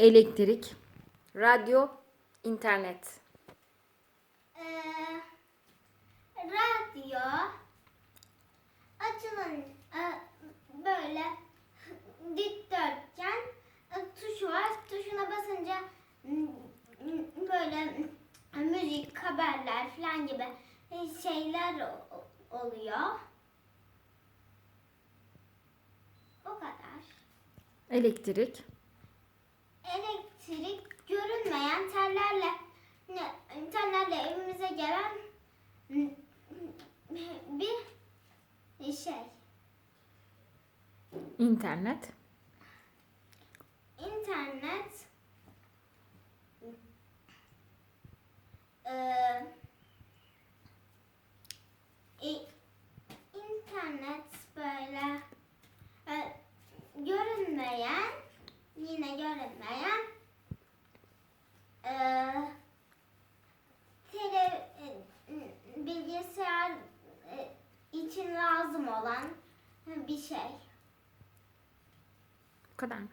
elektrik, radyo, internet. Ee, radyo açılan e, böyle dikdörtgen e, tuşu var. Tuşuna basınca böyle müzik, haberler falan gibi şeyler oluyor. O kadar. Elektrik gelen bir şey. internet, İnternet eee, i- internet böyle e, görünmeyen yine görünmeyen eee tele, e, bilgisayar e, için lazım olan bir şey. bu kadar mı?